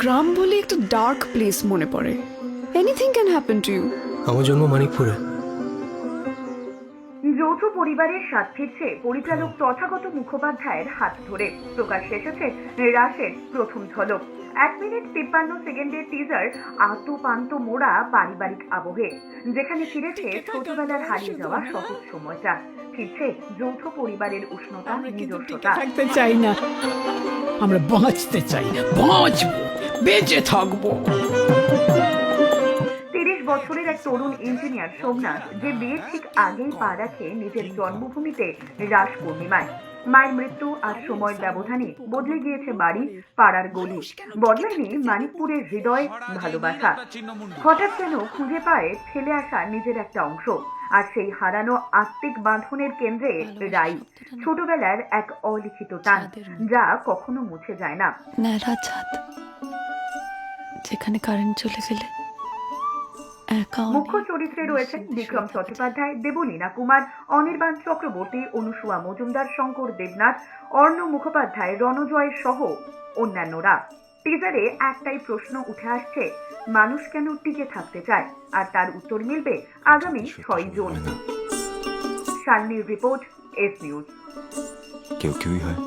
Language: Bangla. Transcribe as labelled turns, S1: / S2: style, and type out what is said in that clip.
S1: গ্রাম বলে একটু ডার্ক প্লেস মনে পড়ে। Anything can happen to you
S2: আমার জন্ম মানিকপুরে।
S3: যৌথ পরিবারের স্বাদ ফিরছে পরিচালক তথাগত মুখোপাধ্যায়ের হাত ধরে প্রকাশ এসেছে রাসের প্রথম ঝলক। এক মিনিট তিপ্পান্ন সেকেন্ডের টিজার আতপান্ত মোড়া পারিবারিক আবহে যেখানে ফিরেছে ছোটবেলার হারিয়ে যাওয়া সহজ সময়টা। ফিরছে যৌথ পরিবারের উষ্ণতা নিজস্বতা।
S4: থাকতে চাই না। আমরা বাঁচতে চাই বাঁচবো বেঁচে থাকব।
S3: তিরিশ বছরের এক তরুণ ইঞ্জিনিয়ার সোমনাথ যে বিয়ের ঠিক আগেই পা রাখে নিজের জন্মভূমিতে রাস পূর্ণিমায় মায়ের মৃত্যু আর সময়ের ব্যবধানে বদলে গিয়েছে বাড়ি পাড়ার গলি। বদলায়নি মানিকপুরের হৃদয় ভালোবাসা। হঠাৎ যেন খুঁজে পায় ফেলে আসা নিজের একটা অংশ। আর সেই হারানো আত্মিক বাঁধনের কেন্দ্রে রাই ছোটবেলার এক অলিখিত টান যা কখনো মুছে যায় না।
S5: ন্যাড়া ছাদ যেখানে কারেন্ট চলে গেলে
S3: মুখ্য চরিত্রে রয়েছেন বিক্রম চট্টোপাধ্যায় দেবলীনা কুমার অনির্বাণ চক্রবর্তী অনুসুয়া মজুমদার শঙ্কর দেবনাথ অর্ণ মুখোপাধ্যায় রণজয় সহ অন্যান্যরা। টিজারে একটাই প্রশ্ন উঠে আসছে মানুষ কেন টিকে থাকতে চায়? আর তার উত্তর মিলবে আগামী ছয় জুন। শালনির রিপোর্ট এস নিউজ।
S6: কেউ কেউই হয়।